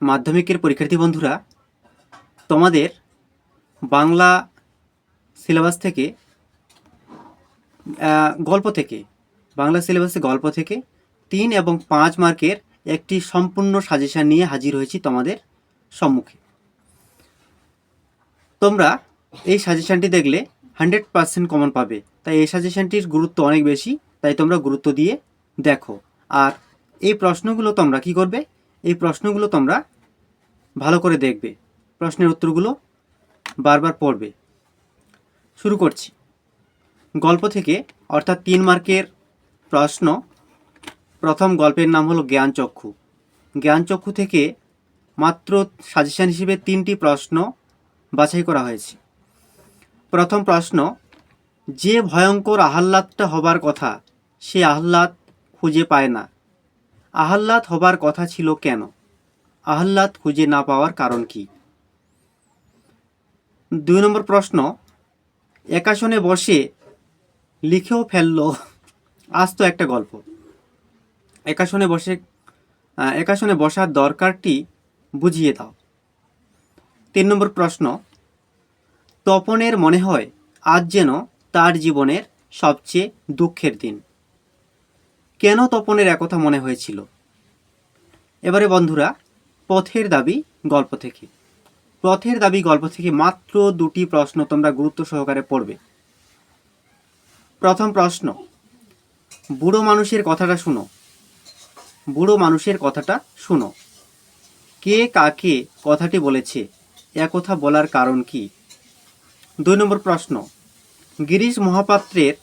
মাধ্যমিকের পরীক্ষার্থী বন্ধুরা, তোমাদের বাংলা সিলেবাস থেকে গল্প থেকে, বাংলা সিলেবাসে গল্প থেকে তিন এবং পাঁচ মার্কের একটি সম্পূর্ণ সাজেশন নিয়ে হাজির হয়েছি তোমাদের সম্মুখে। তোমরা এই সাজেশনটি দেখলে হান্ড্রেড পার্সেন্ট কমন পাবে। তাই এই সাজেশনটির গুরুত্ব অনেক বেশি, তাই তোমরা গুরুত্ব দিয়ে দেখো। আর এই প্রশ্নগুলো তোমরা কি করবে? এই প্রশ্নগুলো তোমরা ভালো করে দেখবে। প্রশ্নের উত্তরগুলো বারবার পড়বে। শুরু করছি। গল্প থেকে, অর্থাৎ তিন মার্কের প্রশ্ন। প্রথম গল্পের নাম হলো জ্ঞানচক্ষু জ্ঞানচক্ষু থেকে মাত্র সাজেশন হিসেবে তিনটি প্রশ্ন বাছাই করা হয়েছে। প্রথম প্রশ্ন, যে ভয়ঙ্কর আহ্লাদটা হবার কথা, সে আহ্লাদ খুঁজে পায় না। আহ্লাদ হবার কথা ছিল কেন? আহ্লাদ খুঁজে না পাওয়ার কারণ কি? দুই নম্বর প্রশ্ন, একাশনে বসে লিখেও ফেলল আজ তো একটা গল্প। একাশনে বসে একাশনে বসার দরকারটি বুঝিয়ে দাও। তিন নম্বর প্রশ্ন, তপনের মনে হয় আজ যেন তার জীবনের সবচেয়ে দুঃখের দিন। কেন তপনের একথা মনে হয়েছিল? এবারে বন্ধুরা, পথের দাবি গল্প থেকে। পথের দাবি গল্প থেকে মাত্র দুটি প্রশ্ন তোমরা গুরুত্ব সহকারে পড়বে। প্রথম প্রশ্ন, বুড়ো মানুষের কথাটা শুনো। বুড়ো মানুষের কথাটা শুনো। কে কাকে কথাটি বলেছে? একথা বলার কারণ কি? দুই নম্বর প্রশ্ন, গিরিশ মহাপাত্রের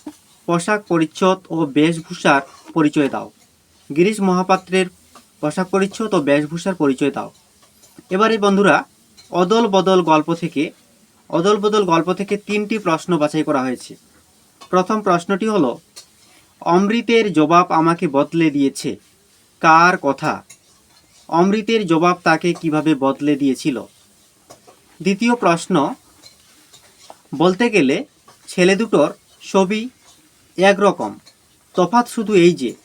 পোশাক পরিচ্ছদ ও বেশভূষার পরিচয় দাও। গিরিশ মহাপাত্রের পোশাক পরিচ্ছদ ও বেশভূষার পরিচয় দাও। এবারে বন্ধুরা অদল বদল গল্প থেকে অদল বদল গল্প থেকে তিনটি প্রশ্ন বাছাই করা হয়েছে। প্রথম প্রশ্নটি হলো, অমৃতের জবাব আমাকে বদলে দিয়েছে, কার কথা? অমৃতের জবাব তাকে কীভাবে বদলে দিয়েছিল? দ্বিতীয় প্রশ্ন, বলতে গেলে ছেলে দুটোর ছবি একরকম। তফাৎ শুধু এই যে,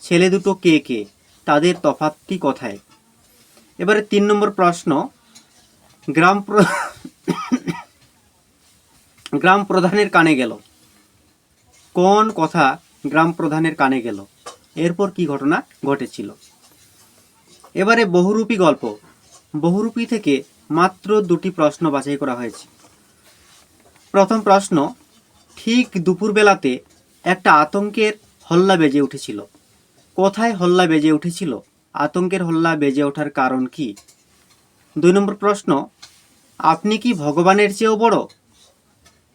ছেলে দুটো কে কে, তাদের তফাৎটি কোথায়? এবারে তিন নম্বর প্রশ্ন, গ্রাম গ্রাম প্রধানের কানে গেল। কোন কথা গ্রাম প্রধানের কানে গেল? এরপর কি ঘটনা ঘটেছিল? এবারে বহুরূপী গল্প। বহুরূপী থেকে মাত্র দুটি প্রশ্ন বাছাই করা হয়েছে। প্রথম প্রশ্ন, ঠিক দুপুরবেলাতে একটা আতঙ্কের হল্লা বেজে উঠেছিল। কোথায় হল্লা বেজে উঠেছিল? আতঙ্কের হল্লা বেজে ওঠার কারণ কি? দুই নম্বর প্রশ্ন, আপনি কি ভগবানের চেয়েও বড়?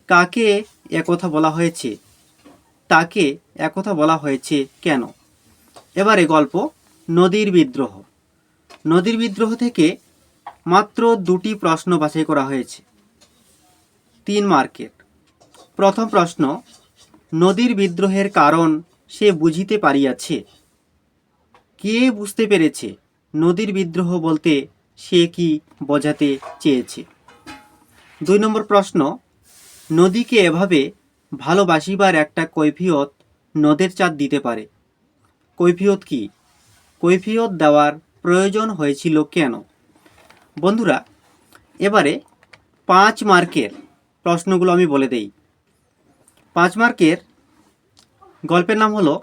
কাকে একথা বলা হয়েছে? তাকে একথা বলা হয়েছে কেন? এবারে গল্প, নদীর বিদ্রোহ। নদীর বিদ্রোহ থেকে মাত্র দুটি প্রশ্ন বাছাই করা হয়েছে। তিন মার্কেট। প্রথম প্রশ্ন নদীর বিদ্রোহের কারণ সে বুঝিতে পারিয়াছে। কে বুঝতে পেরেছে নদীর বিদ্রোহ বলতে সে কি বোঝাতে চেয়েছে? দুই নম্বর প্রশ্ন, নদীকে এভাবে ভালোবাসিবার একটা কৈফিয়ত নদের চাঁদ দিতে পারে। কৈফিয়ত কি? কৈফিয়ত দেওয়ার প্রয়োজন হয়েছিল কেন? বন্ধুরা, এবারে পাঁচ মার্কের প্রশ্নগুলো আমি বলে দেই। পাঁচ মার্কের গল্পের নাম হলো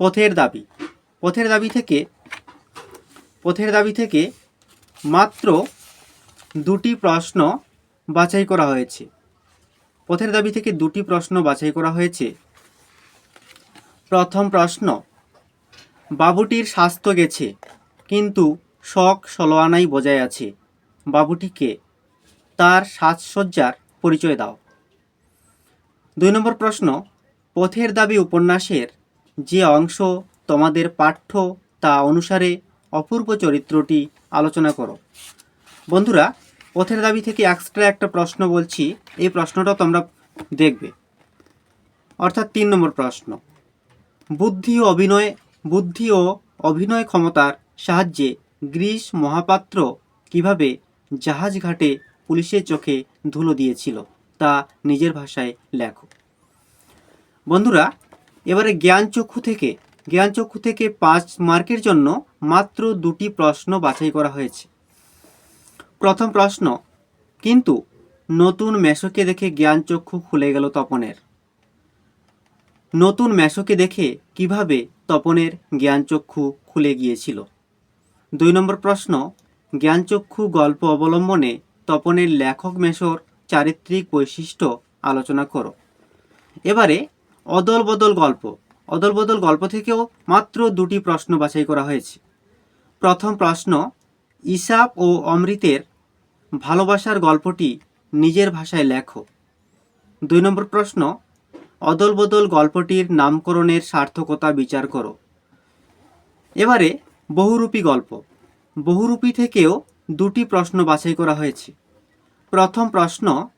পথের দাবি। পথের দাবি থেকে, পথের দাবি থেকে মাত্র দুটি প্রশ্ন বাছাই করা হয়েছে। পথের দাবি থেকে দুটি প্রশ্ন বাছাই করা হয়েছে। প্রথম প্রশ্ন, বাবুটির স্বাস্থ্য গেছে, কিন্তু শখ সলোয়ানাই বজায় আছে। বাবুটিকে তার সাজসজ্জার পরিচয় দাও। দুই নম্বর প্রশ্ন, পথের দাবি উপন্যাসের যে অংশ তোমাদের পাঠ্য তা অনুসারে অপূর্ব চরিত্রটি আলোচনা করো। বন্ধুরা, পথের দাবি থেকে এক্সট্রা একটা প্রশ্ন বলছি, এই প্রশ্নটা তোমরা দেখবে। অর্থাৎ তিন নম্বর প্রশ্ন, বুদ্ধি ও অভিনয়, বুদ্ধি ও অভিনয় ক্ষমতার সাহায্যে গ্রীস মহাপাত্র কীভাবে জাহাজ ঘাটে পুলিশের চোখে ধুলো দিয়েছিল? তা নিজের ভাষায় লেখো। বন্ধুরা, এবারে জ্ঞানচক্ষু থেকে জ্ঞানচক্ষু থেকে পাঁচ মার্কের জন্য মাত্র দুটি প্রশ্ন বাছাই করা হয়েছে। প্রথম প্রশ্ন, কিন্তু নতুন মেশোকে দেখে জ্ঞানচক্ষু খুলে গেল তপনের। নতুন মেশোকে দেখে কীভাবে তপনের জ্ঞানচক্ষু খুলে গিয়েছিল? দুই নম্বর প্রশ্ন জ্ঞানচক্ষু গল্প অবলম্বনে তপনের লেখক মেশোর চারিত্রিক বৈশিষ্ট্য আলোচনা করো। এবারে অদল বদল গল্প। অদল বদল গল্প থেকেও মাত্র দুটি প্রশ্ন বাছাই করা হয়েছে। প্রথম প্রশ্ন ইসাপ ও অমৃতের ভালোবাসার গল্পটি নিজের ভাষায় লেখো। দুই নম্বর প্রশ্ন অদল বদল গল্পটির নামকরণের সার্থকতা বিচার করো। এবারে বহুরূপী গল্প। বহুরূপী থেকেও দুটি প্রশ্ন বাছাই করা হয়েছে। প্রথম প্রশ্ন,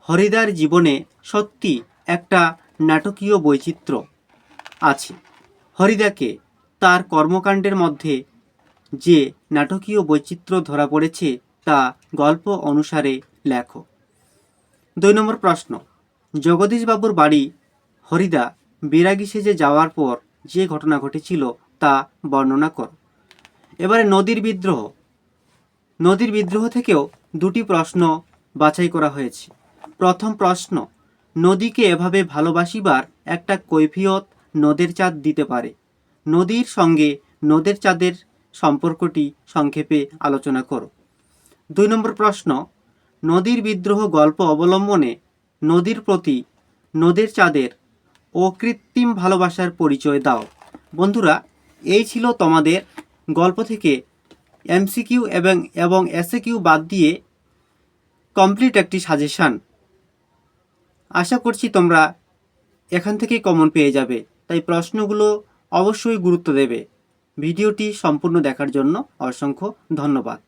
হরিদার জীবনে সত্যি একটা নাটকীয় বৈচিত্র্য আছে। হরিদাকে তার কর্মকাণ্ডের মধ্যে যে নাটকীয় বৈচিত্র্য ধরা পড়েছে, তা গল্প অনুসারে লেখো। দুই নম্বর প্রশ্ন, জগদীশবাবুর বাড়ি হরিদা বিরাগী সেজে যাওয়ার পর যে ঘটনা ঘটেছিল, তা বর্ণনা করো। এবারে নদীর বিদ্রোহ। নদীর বিদ্রোহ থেকেও দুটি প্রশ্ন বাছাই করা হয়েছে। প্রথম প্রশ্ন, নদীকে এভাবে ভালোবাসিবার একটা কৈফিয়ত নদের চাঁদ দিতে পারে? নদীর সঙ্গে নদের চাঁদের সম্পর্কটি সংক্ষেপে আলোচনা করো। দুই নম্বর প্রশ্ন, নদীর বিদ্রোহ গল্প অবলম্বনে নদীর প্রতি নদের চাঁদের অকৃত্রিম ভালোবাসার পরিচয় দাও। বন্ধুরা, এই ছিল তোমাদের গল্প থেকে এমসিকিউ এবং এবং এসএকিউ বাদ দিয়ে কমপ্লিট একটি সাজেশান আশা করছি তোমরা এখান থেকে কমন পেয়ে যাবে, তাই প্রশ্নগুলো অবশ্যই গুরুত্ব দেবে। ভিডিওটি সম্পূর্ণ দেখার জন্য অসংখ্য ধন্যবাদ।